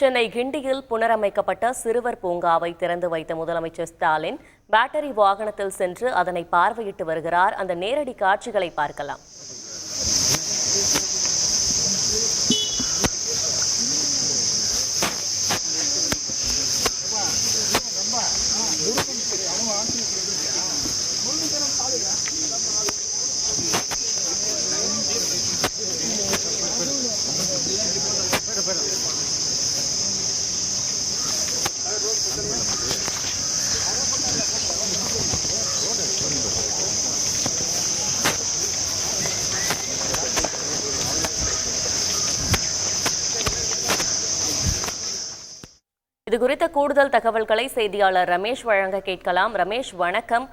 சென்னை கிண்டியில் புனரமைக்கப்பட்ட சிறுவர் பூங்காவை திறந்து வைத்த முதலமைச்சர் ஸ்டாலின் பேட்டரி வாகனத்தில் சென்று அதனை பார்வையிட்டு வருகிறார். அந்த நேரடி காட்சிகளை பார்க்கலாம். இது குறித்த கூடுதல் தகவல்களை செய்தியாளர் ரமேஷ் வழங்க கேட்கலாம். ரமேஷ் வணக்கம்.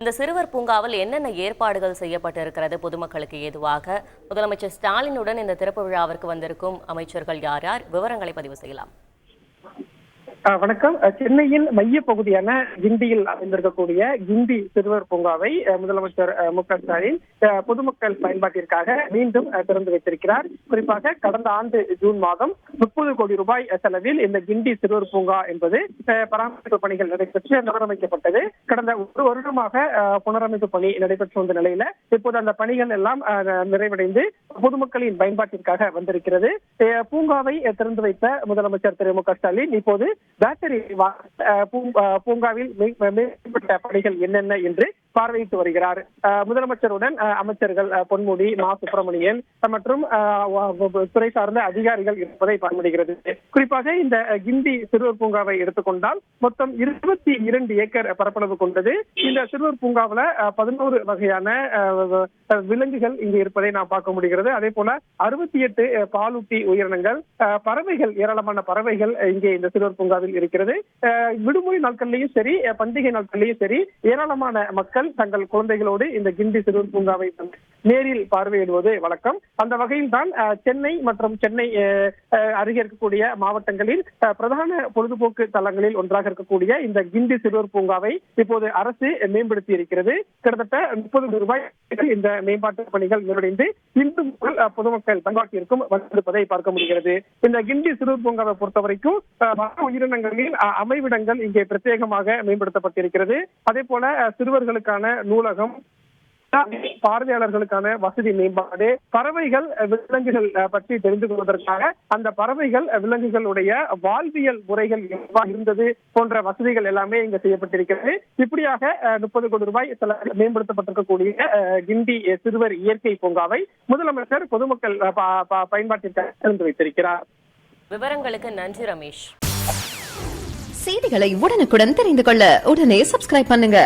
இந்த சிறுவர் பூங்காவில் என்னென்ன ஏற்பாடுகள் செய்யப்பட்டிருக்கிறது? பொதுமக்களுக்கு ஏதுவாக முதலமைச்சர் ஸ்டாலினுடன் இந்த திறப்பு விழாவிற்கு வந்திருக்கும் அமைச்சர்கள் யார் யார்? விவரங்களை பதிவு செய்யலாம். வணக்கம். சென்னையின் மைய பகுதியான கிண்டியில் அமைந்திருக்கக்கூடிய கிண்டி சிறுவர் பூங்காவை முதலமைச்சர் மு க ஸ்டாலின் பொதுமக்கள் பயன்பாட்டிற்காக மீண்டும் திறந்து வைத்திருக்கிறார். குறிப்பாக கடந்த ஆண்டு ஜூன் மாதம் முப்பது கோடி ரூபாய் செலவில் இந்த கிண்டி சிறுவர் பூங்கா என்பது பராமரிப்பு பணிகள் நடைபெற்று புனரமைக்கப்பட்டது கடந்த ஒரு வருடமாக அஹ் புனரமைப்பு பணி நடைபெற்று வந்த நிலையில இப்போது அந்த பணிகள் எல்லாம் அஹ், நிறைவடைந்து பொதுமக்களின் பயன்பாட்டிற்காக வந்திருக்கிறது. பூங்காவை திறந்து வைத்த முதலமைச்சர் திரு மு க ஸ்டாலின் இப்போது பேட்டரி பூங்காவில் மே- மேம்பட்ட பணிகள் என்னென்ன என்று பார்வையிட்டு வருகிறார். அஹ், முதலமைச்சருடன் அமைச்சர்கள் பொன்முடி மா. சுப்பிரமணியன் மற்றும் துறை சார்ந்த அதிகாரிகள் இருப்பதை பார்க்க குறிப்பாக இந்த கிண்டி சிறுவர் பூங்காவை எடுத்துக்கொண்டால் மொத்தம் இருபத்தி இரண்டு ஏக்கர் பரப்பளவு கொண்டது. இந்த சிறுவர் பூங்காவில பதினோரு வகையான அஹ், விலங்குகள் இங்கு இருப்பதை நாம் பார்க்க முடிகிறது. அதே போல அறுபத்தி எட்டு பாலூட்டி உயிரினங்கள் பறவைகள் ஏராளமான பறவைகள் இங்கே இந்த சிறுவர் பூங்காவில் இருக்கிறது. அஹ், விடுமுறை நாட்கள்லயும் சரி பண்டிகை நாட்கள்லயும் சரி ஏராளமான மக்கள் பெற்றோர்கள் தங்கள் குழந்தைகளோடு இந்த கிண்டி சிறுவர் பூங்காவை நேரில் பார்வையிடுவது வழக்கம். அந்த வகையில் தான் சென்னை மற்றும் சென்னை அருகே இருக்கக்கூடிய மாவட்டங்களில் பிரதான பொழுதுபோக்கு தலங்களில் ஒன்றாக இருக்கக்கூடிய இந்த கிண்டி சிறுவர் பூங்காவை இப்போது அரசு மேம்படுத்தி இருக்கிறது. கிட்டத்தட்ட முப்பது ரூபாய் இந்த மேம்பாட்டு பணிகள் நிறைவடைந்து இன்று முதல் பொதுமக்கள் பயன்பாட்டிற்கும் வந்திருப்பதை பார்க்க முடிகிறது. இந்த கிண்டி சிறுவர் பூங்காவை பொறுத்தவரைக்கும் அஹ், வன உயிரினங்களில் அமைவிடங்கள் இங்கே பிரத்யேகமாக மேம்படுத்தப்பட்டிருக்கிறது. அதே போல சிறுவர்களுக்கு சிறுவர்களுக்கான நூலகம் பார்வையாளர்களுக்கான வசதி மேம்பாடு பறவைகள் விலங்குகள் பற்றி தெரிந்து கொள்வதற்காக அந்த பறவைகள் விலங்குகளுடைய வாழ்வியல் முறைகள் எவ்வாறு இருந்தது போன்ற வசதிகள் எல்லாமே இங்கு செய்யப்பட்டிருக்கிறது. இப்படியாக முப்பது கோடி ரூபாய் மேம்படுத்தப்பட்டிருக்கக்கூடிய கிண்டி சிறுவர் இயற்கை பூங்காவை முதலமைச்சர் பொதுமக்கள் பயன்பாட்டிற்காக திறந்து வைத்திருக்கிறார். விவரங்களுக்கு நன்றி ரமேஷ். செய்திகளை உடனுக்குடன் தெரிந்து கொள்ள உடனே சப்ஸ்கிரைப் பண்ணுங்க.